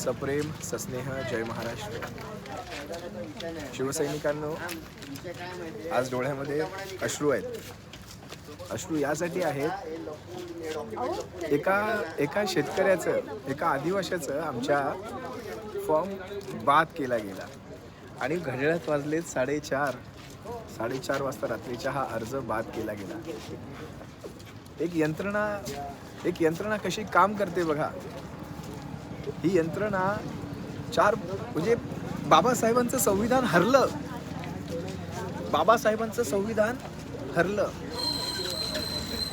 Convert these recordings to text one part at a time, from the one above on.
सप्रेम सस्नेह जय महाराष्ट्र. शिवसैनिकांनो आज डोळ्यामध्ये अश्रू आहेत. अश्रू यासाठी आहेत एका एका शेतकऱ्याचं एका आदिवाशाचं आमच्या फॉर्म बाद केला गेला. आणि घड्याळात वाजलेत साडेचार साडेचार वाजता रात्रीचा हा अर्ज बाद केला गेला. एक यंत्रणा एक यंत्रणा कशी काम करते बघा. ही यंत्रणा चार म्हणजे बाबासाहेबांचं संविधान हरलं. बाबासाहेबांचं संविधान हरलं.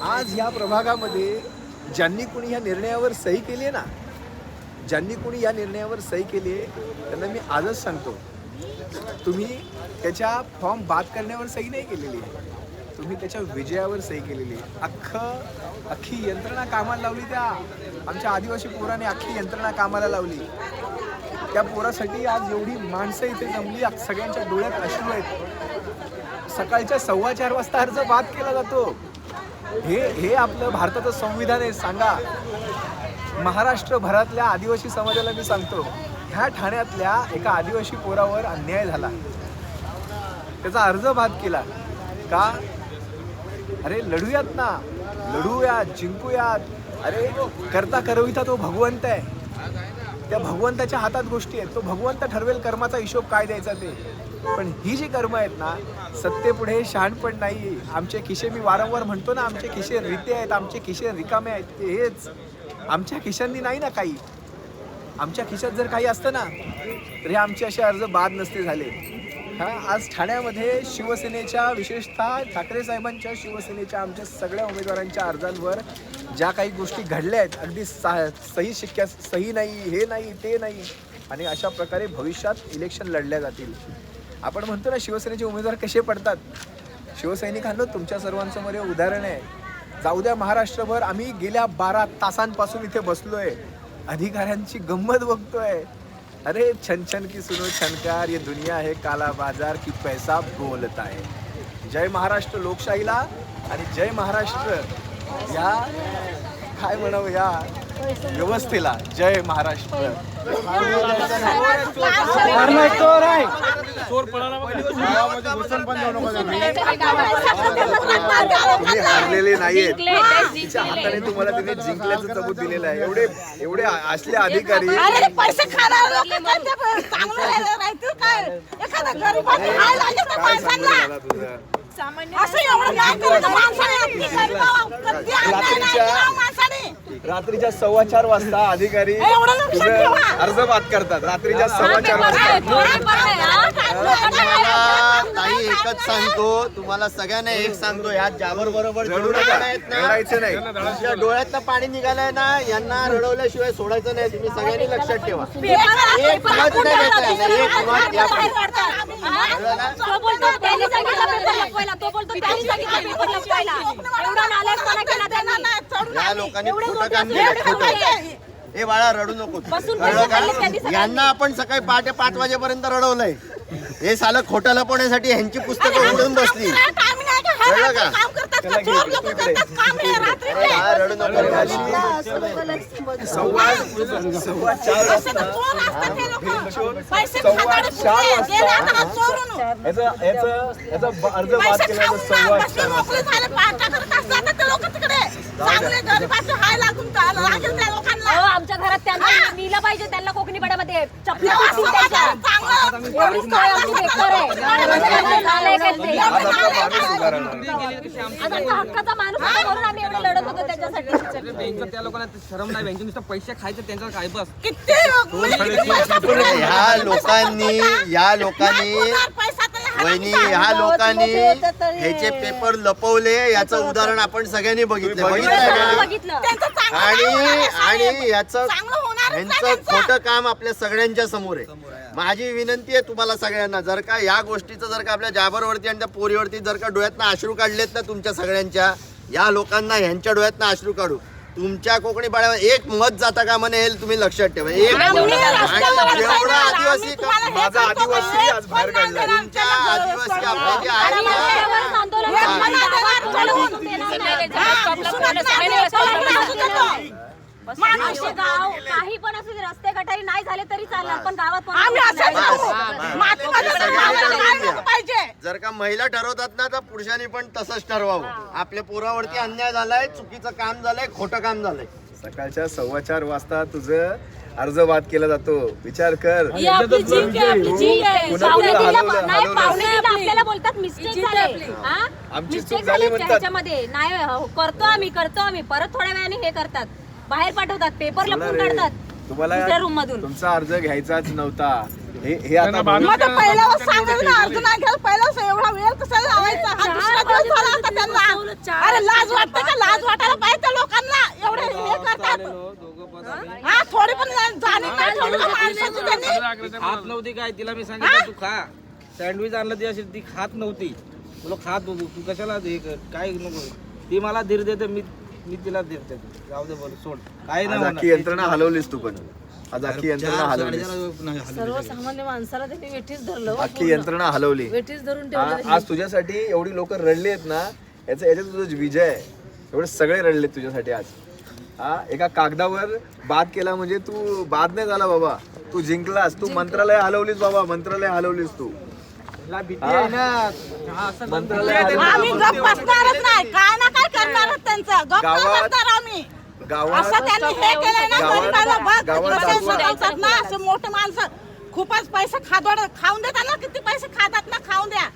आज या प्रभागामध्ये ज्यांनी कोणी या निर्णयावर सही केली आहे ना ज्यांनी कोणी या निर्णयावर सही केली आहे त्यांना मी आजच सांगतो. तुम्ही त्याच्या फॉर्म बाद करण्यावर सही नाही केलेली आहे. तुम्ही त्याच्या विजयावर सही केलेली आहे. अख्खं अख्खी यंत्रणा कामाला लावली त्या. आमच्या आदिवासी पोराने अख्खी यंत्रणा कामाला लावली. त्या पोरासाठी आज एवढी माणसं इथे जमली सगळ्यांच्या डोळ्यात अश्रू आहेत. सकाळच्या सव्वा चार वाजता अर्ज बाद केला जातो. हे हे आपलं भारताचं संविधान आहे सांगा. महाराष्ट्रभरातल्या आदिवासी समाजाला मी सांगतो ह्या ठाण्यातल्या एका आदिवासी पोरावर अन्याय झाला. त्याचा अर्ज बाद केला. का? अरे लढूयात ना. लढूयात जिंकूयात. अरे करता करविता तो भगवंत आहे. त्या भगवंताच्या हातात गोष्टी आहेत. तो भगवंत ठरवेल कर्माचा हिशोब काय द्यायचा ते. पण ही जी कर्म आहेत ना सत्तेपुढे शहाणपण नाही. आमचे खिशे मी वारंवार म्हणतो ना आमचे खिशे रिते आहेत आमचे खिशे रिकामे आहेत ते हेच आमच्या खिशांनी नाही ना काही. आमच्या खिशात जर काही असतं ना तर हे आमचे असे अर्ज बाद नसते झाले. हा आज ठाण्यामध्ये शिवसेनेच्या विशेषतः ठाकरे साहेबांच्या शिवसेनेच्या आमच्या सगळ्या उमेदवारांच्या अर्जांवर ज्या काही गोष्टी घडल्या आहेत अगदी सा सही शिक्क्या सही नाही हे नाही ते नाही आणि अशा प्रकारे भविष्यात इलेक्शन लढल्या जातील. आपण म्हणतो ना शिवसेनेचे उमेदवार कसे पडतात? शिवसैनिकांना तुमच्या सर्वांसमोर हे उदाहरण आहे. जाऊ द्या महाराष्ट्रभर आम्ही गेल्या बारा तासांपासून इथे बसलो आहे अधिकाऱ्यांची गंमत बघतोय. अरे छन छन की सुनो छनकार ये दुनिया है काला बाजार की पैसा बोलता है। जय महाराष्ट्र लोकशाहीला आणि जय महाराष्ट्र या काय म्हणावं या? व्यवस्थेला. जय महाराष्ट्र. तुम्ही हारलेले नाहीयेत. तिच्या हाताने तुम्हाला तिने जिंकल्याचं सबूत दिलेलं आहे. एवढे एवढे असले अधिकारी. अरे पैसे खाणार लोक त्यांच्या चांगलं राहिलं राहतील काय? एखादा लागेल माणसांना मला तुझं असं एवढं नाही करायचं? माणसाने आपली गरीबावर कधी अन्याय नाही केला माणसाने. रात्रीच्या सव्वा चार वाजता अधिकारी एवढं लक्षात तुझं ठेवा. अर्ज बाद करतात. रात्रीच्या सव्वा चार वाजता. तुम्हाला ताई एकच सांगतो तुम्हाला सगळ्यांना एक सांगतो ह्यात जाबर बरोबर रडू नका. रडायचं नाही. तुमच्या डोळ्यातनं पाणी निघालंय ना यांना रडवल्याशिवाय सोडायचं नाही तुम्ही सगळ्यांनी लक्षात ठेवा. एक मत नाही देता येणार, एक मत या कळलं ना? तो बोलतो त्यांनी सांगितलं पेपर लपवायला तो बोलतो त्यांनी सांगितलं पेपर लपवायला एवढा नालायकपणा केला त्यांनी या लोकांनी खोटं काम केलं खोटं हे बाळा रडू नको तू. बसून का. यांना आपण सकाळी पहाटे पाच वाजेपर्यंत रडवलंय. हे सालं खोटं लपवण्यासाठी ह्यांची पुस्तकं उडून बसली. कळलं का? हे रडू नको रे. याचा याचा याचा ब- अर्ज बाद केला सव्वा अहो, आमच्या घरात त्यांना नेलं पाहिजे त्यांना कोकणी पाड्यामध्ये चपला तेव्हा कुठून त्यांच्या. चांगलं. एवढी सोय आमची बेकार आहे. नालायक आहेत ते. आज आपला माणूस उदाहरण. आज आमचा हक्काचा माणूस होता म्हणून आम्ही एवढे लढत होतो त्याच्यासाठी. बँकेत त्या लोकांना ते शरम नाही बँकेत नुसतं पैसे खायचे त्यांचं काय बस? किती मुली- ह्या लोकांनी या लोकांनी वहिनी ह्या लोकांनी ह्याचे पेपर लपवले याचं उदाहरण आपण सगळ्यांनी बघितलं. बघितलं आणि आणि याचं चांगलं. खोटं काम आपल्या सगळ्यांच्या समोर आहे. माझी विनंती आहे तुम्हाला सगळ्यांना जर का या गोष्टीचं जर का आपल्या जाबरवरती आणि त्या पोरीवरती जर का डोळ्यातनं अश्रू काढलेत ना तुमच्या सगळ्यांच्या या लोकांना ह्यांच्या डोळ्यातनं अश्रू काढू. तुमच्या कोकणी पाड्यावर एक मत जाता का म्हणेल तुम्ही लक्षात ठेवा. एक मत. आम्ही आणि रस्त्यावर जेवढा आदिवासी आम्ही तुम्हाला हे माझा सांगतो आदिवासी? आज बाहेर पण काढलाय. आमच्या तुमच्या आदिवासी घरात आपले जे आहेत ना, आंदोलन हे. देणार नाही. हा, नाही, नाही, नाही. असे गाव काही पण असू दे रस्ते गटारी नाही झाले तरी चालणार पण गावात आम्ही नाही. नको पाहिजे? जर का महिला ठरवतात ना तर पुरुषांनी पण तसंच ठरवावं. आपल्या पोरावरती अन्याय झालाय चुकीचं काम झालंय खोटं काम झालंय. सकाळच्या सव्वा चार वाजता तुझं अर्ज बाद केला जातो. विचार कर. ही आपली जीभ आहे, आपली जीभ आहे. पुन्हा पाहुणे पुन्हा तिला- हलवलं, नाही, हलवलं. पाहुणे तिला आपल्याला बोलतात मिस्टेक झाले. हा? आमची चूक झाली झाली म्हणतात. त्याच्यामध्ये नाही हो, करतो आम्ही करतो आम्ही. परत थोड्या वेळाने हे करतात. बाहेर पाठवतात पेपर लपून काढतात. तुम्हाला रूम मधून तुमचा अर्ज घ्यायचाच नव्हता. हे हे आता मग ते पहिल्यावर सांगायचं ना अर्ज नाही घ्यायला पहिल्याच एवढा वेळ कशाला लावायचा हा दुसरा दिवस झाला आता त्यांना. अरे लाज वाटते का? लाज वाटायला पाहिजे त्या लोकांना. एवढे हे करतात. आम्ही- हा थोडी पण जाणीव नाही ठेवली का माणसाची त्यांनी. खात नव्हती काय? तिला मी सांगितलं तू खा. सँडविच आणलं ती अशी ती खात नव्हती. तुला खात होती तू कशाला हे कर? काय नको? ती मला धीर देते मी मी तिला देते. जाऊ दे बोल सोड. काय आज नाही यंत्रणा हलवलीस तू पण. आज अख्खी यंत्रणा हलवलीस. सर्वसामान्य माणसाला त्यांनी वेठीच धरलं हो. अख्खी यंत्रणा हलवली. वेठीच धरून ठेवलं आज तुझ्यासाठी एवढी लोक रडली आहेत ना याचा याच्यात तुझं विजय आहे. एवढे सगळे रडलेत तुझ्यासाठी आज. हा एका कागदावर बाद केला म्हणजे तू बाद नाही झाला बाबा. तू जिंकलास. तू मंत्रालय हलवलीस बाबा. मंत्रालय हलवलीस तू. तिला भीती आहे ना. हा, असं मंत्रालय आम्ही. गप बसणारच नाही. काय ना काय करणार त्यांचं? गप नाही गावात- बसणार आम्ही? गावात असं त्यांनी हे केलं ना गावात- गरिबाला बघ गावात कसे दाखवा. सजवतात ना असे मोठे माणसं. खूपच पैसे खादोड खाऊन देतात ना किती पैसे खातात ना खाऊन द्या.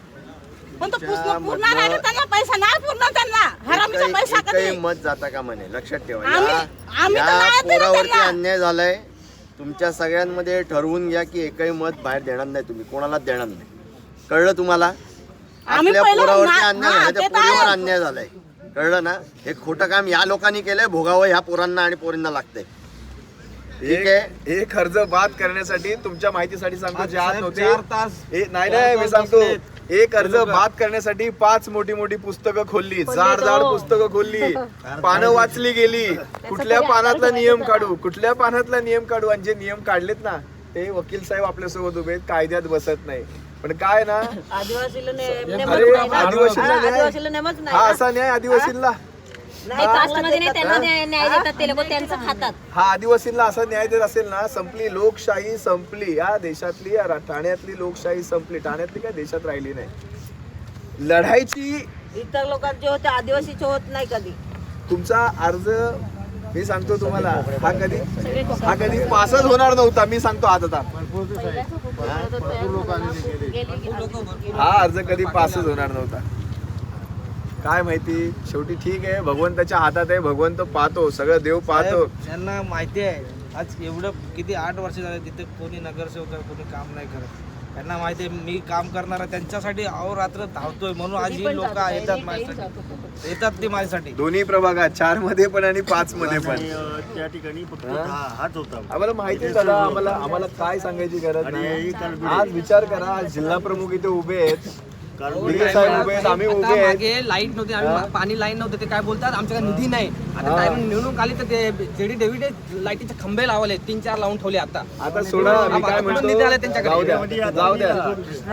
पण तो पूर्ण पूर्ण राहिले त्यांना पैसा नाही पूर्ण त्यांना. हरामीचा एकही- पैसा एकही कधी मत जाता का म्हणे? लक्षात ठेवा. आम्ही- या- आम्ही तर या नाही दिलं पोरावरती त्यांना. अन्याय झालाय. तुमच्या सगळ्यांमध्ये ठरवून घ्या की एकही मत बाहेर देणार नाही तुम्ही. कोणालाच देणार नाही. कळलं तुम्हाला? आम्ही आपल्या पहिलं पोरावरती ना- अन्याय हा, झालाय त्या ते तर पोरीवर आहे. अन्याय झालाय. कळलं ना? हे खोटं काम या लोकांनी केलंय भोगावं ह्या पोरांना आणि पोरींना लागतंय. ठीक आहे? एक एक अर्ज बाद करण्यासाठी तुमच्या माहितीसाठी सांगतो जे आज साहेब नव्हते चार तास ए- नाही नाही मी सांगतो. एक अर्ज लोकं. बाद करण्यासाठी पाच मोठी मोठी पुस्तकं खोलली जाड जाड पुस्तकं खोलली. पानं वाचली गेली. कुठल्या पानातला नियम काढू? कुठल्या पानातला नियम काढू? आणि जे नियम काढलेत ना ते वकील साहेब आपल्यासोबत उभे आहेत, कायद्यात बसत नाही. पण काय ना? आदिवासीला अरे नाही ना. आदिवासीला हा, न्याय. आदिवासीला नेमच नाही हा ना. असा न्याय आदिवासींना. नाही कास्टमध्ये नाही त्यांना न्याय न्याय देतात ते लोक त्यांचं खातात. हा आदिवासींना असा न्याय देत असेल ना संपली लोकशाही संपली. या देशातली या रा- ठाण्यातली लोकशाही संपली. ठाण्यातली काय देशात राहिली नाही. लढाईची इतर लोकांचे होते आदिवासीचे होत नाही कधी. तुमचा अर्ज मी सांगतो तुम्हाला हा कधी हा कधी पासच होणार नव्हता मी सांगतो आज आता. हा अर्ज कधी पासच होणार नव्हता. काय माहिती शेवटी ठीक आहे भगवंताच्या हातात आहे भगवंत पाहतो सगळं देव पाहतो. त्यांना माहिती आहे आज एवढं किती आठ वर्ष झाले तिथे कोणी नगरसेवक आहे, कोणी काम नाही करत. त्यांना माहिती आहे मी काम करणार त्यांच्यासाठी अहोरात्र धावतोय म्हणून आज ही लोक येतात माझ्यासाठी. येतात ती माझ्यासाठी. दोन्ही प्रभागात चारमध्ये पण आणि पाच मध्ये पण. त्या ठिकाणी फक्त हा? हाच होता. आम्हाला माहिती दादा आम्हाला आम्हाला काय सांगायची गरज नाही. आज विचार करा आज जिल्हा प्रमुख इथे उभे आहेत. दिघे साहेब उभे आहेत आम्ही आता उभे आहेत. मागे लाइट नव्हती आम्ही पाणी लाईन नव्हते ते काय बोलतात आमच्याकडे निधी नाही. आता काय म्हणून निवडणूक आली तर ते जेडी डेव्हिड लाईटीचे खंबे लावले तीन चार लावून ठेवले आता. आता सोडा मी काय आता निधी आले त्यांच्याकडे. जाऊ द्या जाऊ द्या.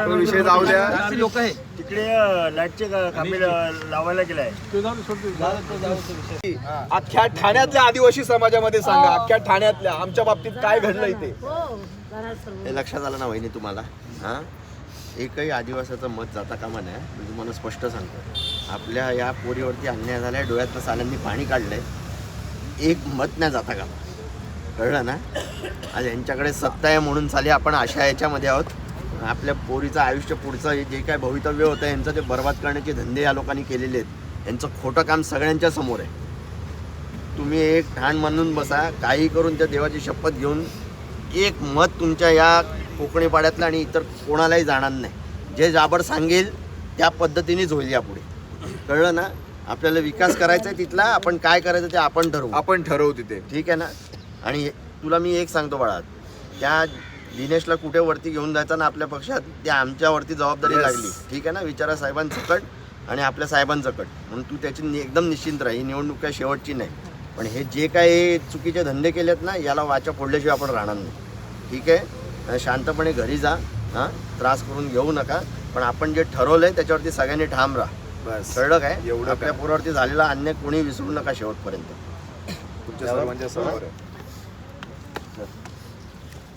तो विषय जाऊ द्या. लोक आहे तिकडे लाईटचे खांबे लावायला गेलाय. अख्ख्या ठाण्यातल्या आदिवासी समाजामध्ये सांगा अख्ख्या ठाण्यातल्या आमच्या बाबतीत काय घडलं इथे? हे लक्षात आलं ना वहिनी तुम्हाला? हा? एकही आदिवासाचं मत जाता कामा नाही मी तुम्हाला म्हणजे स्पष्ट सांगतो. आपल्या या पोरीवरती अन्याय झालाय डोळ्यातनं साल्यांनी पाणी काढलंय. एक मत नाही जाता कामा. कळलं ना? आज यांच्याकडे सत्ता आहे म्हणून साली आपण अशा याच्यामध्ये आहोत. आपल्या पोरीचं आयुष्य पुढचं जे काय भवितव्य होतं यांचं ते बर्बाद करण्याचे धंदे या लोकांनी केलेले आहेत. यांचं खोटं काम सगळ्यांच्या समोर आहे. तुम्ही एक ठाण मानून बसा काही करून त्या देवाची शपथ घेऊन एक मत तुमच्या या कोकणी पाड्यातलं आणि इतर कोणालाही जाणार नाही. जे जाबर सांगेल त्या पद्धतीनेच होईल यापुढे कळलं ना? आपल्याला विकास करायचा आहे तिथला आपण काय करायचं ते आपण ठरवू. आपण ठरवू तिथे. ठीक आहे ना? आणि तुला मी एक सांगतो बाळा त्या दिनेशला कुठे वरती घेऊन जायचा ना आपल्या पक्षात त्या आमच्यावरती जबाबदारी Yes. लागली. ठीक आहे ना? विचारा साहेबांसकट आणि आपल्या साहेबांसकट. म्हणून तू त्याची एकदम निश्चिंत राहा. ही निवडणूक काय शेवटची नाही. पण हे जे काही चुकीचे धंदे केलेत ना याला वाचा फोडल्याशिवाय आपण राहणार नाही. ठीक आहे? शांतपणे घरी जा हां? त्रास करून घेऊ नका पण आपण जे ठरवलंय त्याच्यावरती सगळ्यांनी ठाम राहा. बस. कळलं काय एवढं आपल्या. पोरावरती झालेला अन्याय कोणी विसरू नका शेवटपर्यंत. तुमच्या सर्वांच्या समोर आहे.